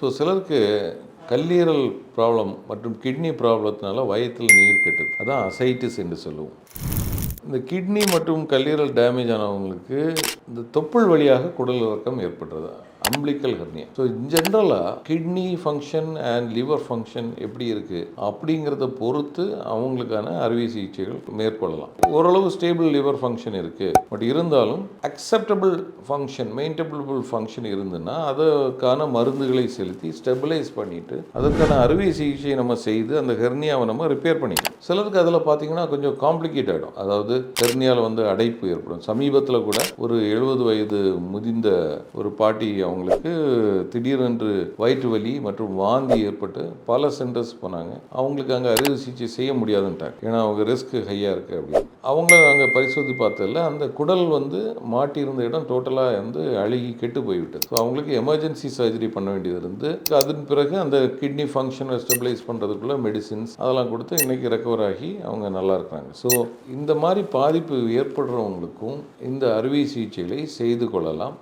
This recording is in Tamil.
ஸோ சிலருக்கு கல்லீரல் ப்ராப்ளம் மற்றும் கிட்னி ப்ராப்ளத்தினால வயத்தில் நீர் கெட்டுது. அதான் அசைட்டிஸ் என்று சொல்லுவோம். இந்த கிட்னி மற்றும் கல்லீரல் டேமேஜ் ஆனவங்களுக்கு இந்த தொப்புள் வழியாக குடல் இறக்கம் ஏற்படுறது? அம்பிளிக்கல் ஹெர்னியா ஸோ ஜென்ரலாக kidney function and liver function எப்படி இருக்குது அப்படிங்கிறத பொறுத்து அவங்களுக்கான அறுவை சிகிச்சைகள் மேற்கொள்ளலாம். ஓரளவு ஸ்டேபிள் லிவர் ஃபங்க்ஷன் இருக்குது பட் இருந்தாலும் அக்செப்டபிள் ஃபங்க்ஷன் மெயின்டபிள் ஃபங்க்ஷன் இருந்துன்னா அதற்கான மருந்துகளை செலுத்தி ஸ்டெபிலைஸ் பண்ணிவிட்டு அதற்கான அறுவை சிகிச்சையை நம்ம செய்து அந்த ஹெர்னியாவை நம்ம ரிப்பேர் பண்ணிக்கலாம். சிலருக்கு அதில் பார்த்தீங்கன்னா கொஞ்சம் காம்ப்ளிகேட் ஆகிடும் அதாவது ஹெர்னியாவில் வந்து அடைப்பு ஏற்படும். சமீபத்தில் கூட ஒரு எழுபது வயது முதிர்ந்த ஒரு பாட்டி அவங்க இருக்கிறவங்களுக்கு திடீரென்று வயிற்று வலி மற்றும் வாந்தி ஏற்பட்டு பல சென்டர்ஸ் போனாங்க. அவங்களுக்கு அங்கே அறுவை சிகிச்சை செய்ய முடியாதுன்ட்டாங்க. ஏன்னா அவங்க ரிஸ்க் ஹையாக இருக்குது அப்படின்னு. அவங்கள நாங்கள் பரிசோதி பார்த்ததில் அந்த குடல் வந்து மாட்டியிருந்த இடம் டோட்டலாக வந்து அழுகி கெட்டு போய்விட்டது. ஸோ அவங்களுக்கு எமர்ஜென்சி சர்ஜரி பண்ண வேண்டியது இருந்து அதன் பிறகு அந்த கிட்னி ஃபங்க்ஷனை ஸ்டெபிலைஸ் பண்ணுறதுக்குள்ள மெடிசின்ஸ் அதெல்லாம் கொடுத்து இன்றைக்கி ரெக்கவர் ஆகி அவங்க நல்லா இருக்கிறாங்க. ஸோ இந்த மாதிரி பாதிப்பு ஏற்படுறவங்களுக்கும் இந்த அறுவை சிகிச்சைகளை செய்து கொள்ளலாம்.